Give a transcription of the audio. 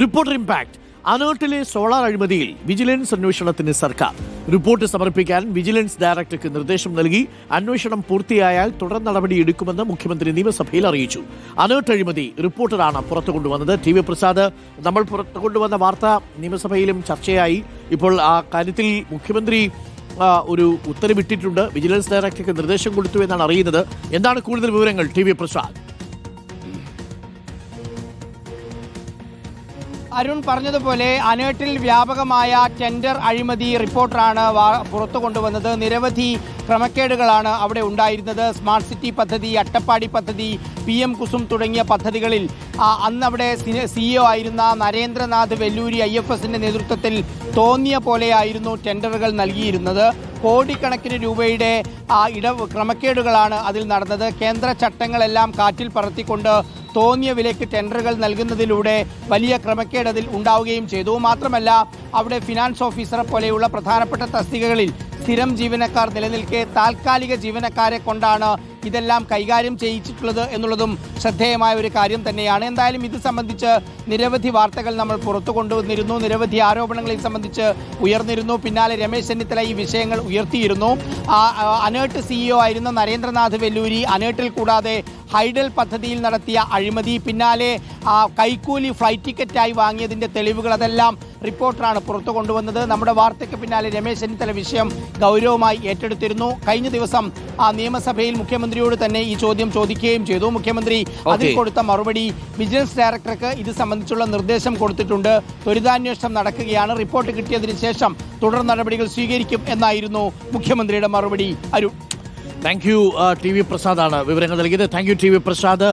Reporter impact. അനോട്ടിലെ solar അഴിമതിയിൽ vigilance അന്വേഷണത്തിന് സർക്കാർ. റിപ്പോർട്ട് സമർപ്പിക്കാൻ വിജിലൻസ് ഡയറക്ടർക്ക് നിർദ്ദേശം നൽകി. അന്വേഷണം പൂർത്തിയായാൽ തുടർ നടപടി എടുക്കുമെന്ന് മുഖ്യമന്ത്രി നിയമസഭയിൽ അറിയിച്ചു. അനേർട്ട് അഴിമതി റിപ്പോർട്ടറാണ് പുറത്തു കൊണ്ടുവന്നത് ടി വി പ്രസാദ് നമ്മൾ പുറത്തു കൊണ്ടുവന്ന വാർത്ത നിയമസഭയിലും ചർച്ചയായി. ഇപ്പോൾ ആ കാര്യത്തിൽ മുഖ്യമന്ത്രി ഒരു ഉത്തരവിട്ടിട്ടുണ്ട്. വിജിലൻസ് ഡയറക്ടർക്ക് നിർദ്ദേശം കൊടുത്തു എന്നാണ് അറിയുന്നത്. എന്താണ് കൂടുതൽ വിവരങ്ങൾ? T V Prasad. അരുൺ പറഞ്ഞതുപോലെ അനേട്ടിൽ വ്യാപകമായ ടെൻഡർ അഴിമതി റിപ്പോർട്ടാണ് പുറത്തു കൊണ്ടുവന്നത്. നിരവധി ക്രമക്കേടുകളാണ് അവിടെ ഉണ്ടായിരുന്നത്. സ്മാർട്ട് സിറ്റി പദ്ധതി അട്ടപ്പാടി പദ്ധതി പി എം കുസും തുടങ്ങിയ പദ്ധതികളിൽ. അന്നവിടെ സിഇഒ ആയിരുന്ന നരേന്ദ്രനാഥ് വെല്ലൂരി ഐ എഫ് എസിന്റെ നേതൃത്വത്തിൽ തോന്നിയ പോലെയായിരുന്നു ടെൻഡറുകൾ നൽകിയിരുന്നത്. കോടിക്കണക്കിന് രൂപയുടെ ഇട ക്രമക്കേടുകളാണ് അതിൽ നടന്നത്. കേന്ദ്ര ചട്ടങ്ങളെല്ലാം കാറ്റിൽ പറത്തിക്കൊണ്ട് തോന്നിയ വിലയ്ക്ക് ടെൻഡറുകൾ നൽകുന്നതിലൂടെ വലിയ ക്രമക്കേട് അതിൽ ഉണ്ടാവുകയും ചെയ്തു. മാത്രമല്ല അവിടെ ഫിനാൻസ് ഓഫീസറെ പോലെയുള്ള പ്രധാനപ്പെട്ട തസ്തികകളിൽ സ്ഥിരം ജീവനക്കാർ നിലനിൽക്കെ താൽക്കാലിക ജീവനക്കാരെ കൊണ്ടാണ് ഇതെല്ലാം കൈകാര്യം ചെയ്യിച്ചിട്ടുള്ളത് എന്നുള്ളതും ശ്രദ്ധേയമായ ഒരു കാര്യം തന്നെയാണ്. എന്തായാലും ഇത് സംബന്ധിച്ച് നിരവധി വാർത്തകൾ നമ്മൾ പുറത്തു കൊണ്ടുവന്നിരുന്നു. നിരവധി ആരോപണങ്ങൾ ഇത് സംബന്ധിച്ച് ഉയർന്നിരുന്നു. പിന്നാലെ രമേശ് ചെന്നിത്തല ഈ വിഷയങ്ങൾ ഉയർത്തിയിരുന്നു. ആ, സിഇഒ ആയിരുന്ന നരേന്ദ്രനാഥ് വെല്ലൂരി അനേട്ടിൽ കൂടാതെ ഹൈഡൽ പദ്ധതിയിൽ നടത്തിയ അഴിമതി പിന്നാലെ ആ, കൈക്കൂലി ഫ്ലൈറ്റ് ടിക്കറ്റായി വാങ്ങിയതിന്റെ തെളിവുകൾ അതെല്ലാം റിപ്പോർട്ടറാണ് പുറത്തു കൊണ്ടുവന്നത്. നമ്മുടെ വാർത്തയ്ക്ക് പിന്നാലെ രമേശ് ചെന്നിത്തല വിഷയം ഗൗരവമായി ഏറ്റെടുത്തിരുന്നു. കഴിഞ്ഞ ദിവസം ആ നിയമസഭയിൽ മുഖ്യമന്ത്രിയോട് തന്നെ ഈ ചോദ്യം ചോദിക്കുകയും ചെയ്തു. മുഖ്യമന്ത്രി അതിൽ കൊടുത്ത മറുപടി വിജിലൻസ് ഡയറക്ടർക്ക് ഇത് സംബന്ധിച്ചുള്ള നിർദ്ദേശം കൊടുത്തിട്ടുണ്ട്. ദുരിതാന്വേഷണം നടക്കുകയാണ്. റിപ്പോർട്ട് കിട്ടിയതിനു ശേഷം തുടർ നടപടികൾ സ്വീകരിക്കും എന്നായിരുന്നു മുഖ്യമന്ത്രിയുടെ മറുപടി. Arun. Thank you T V പ്രസാദാണ് വിവരങ്ങൾ നൽകിയത്. Thank you T V Prasad